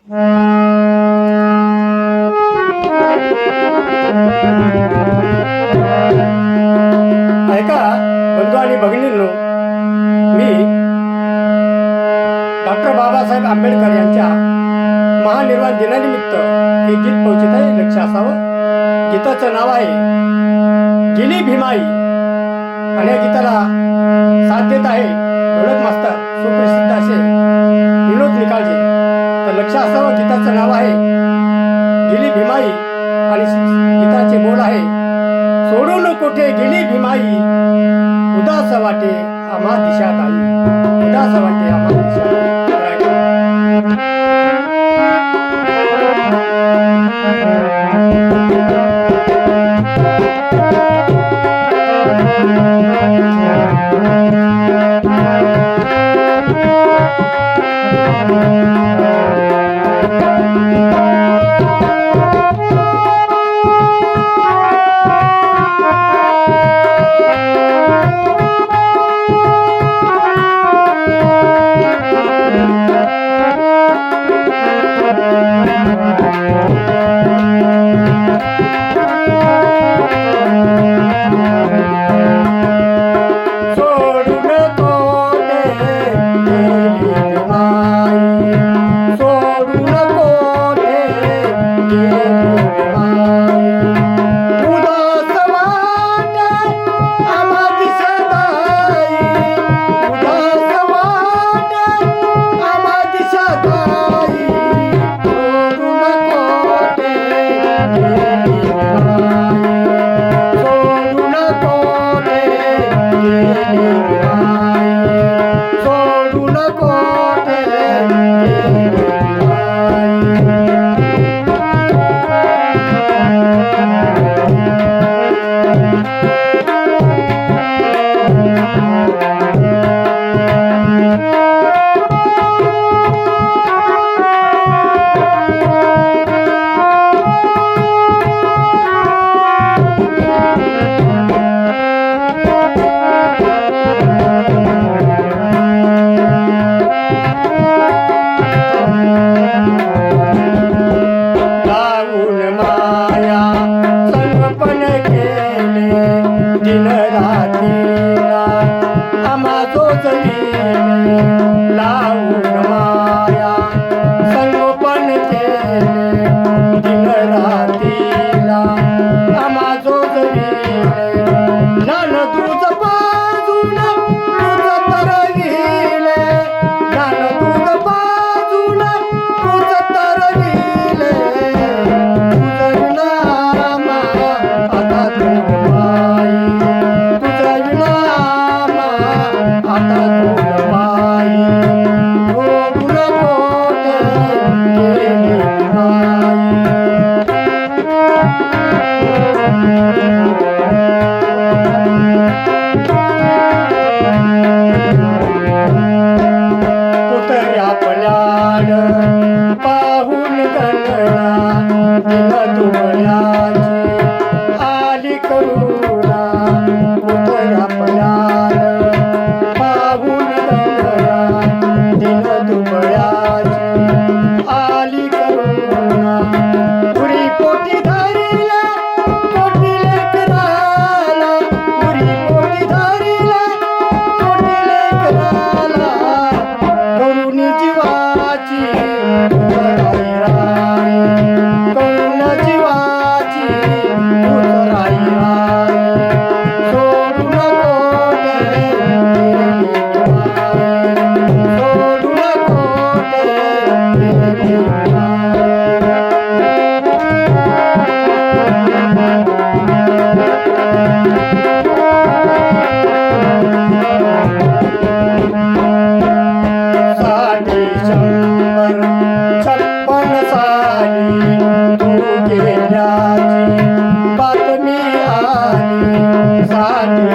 ऐका बंधू आणि भगिनींनो मी डॉक्टर बाबासाहेब आंबेडकर यांच्या महानिर्वाण दिनानिमित्त हे गीत पोहोचत आहे. लक्ष असावं. गीताचं नाव आहे गिनी भीमाई. आणि या गीताला साथ देत आहे ढोलक मास्तर कोठे गेली भीमाई उदास वाटे आम्हा दिशात आई उदास वाटे आम्हा दिशात Thank you. Thank you. Música तुम्हारा साधू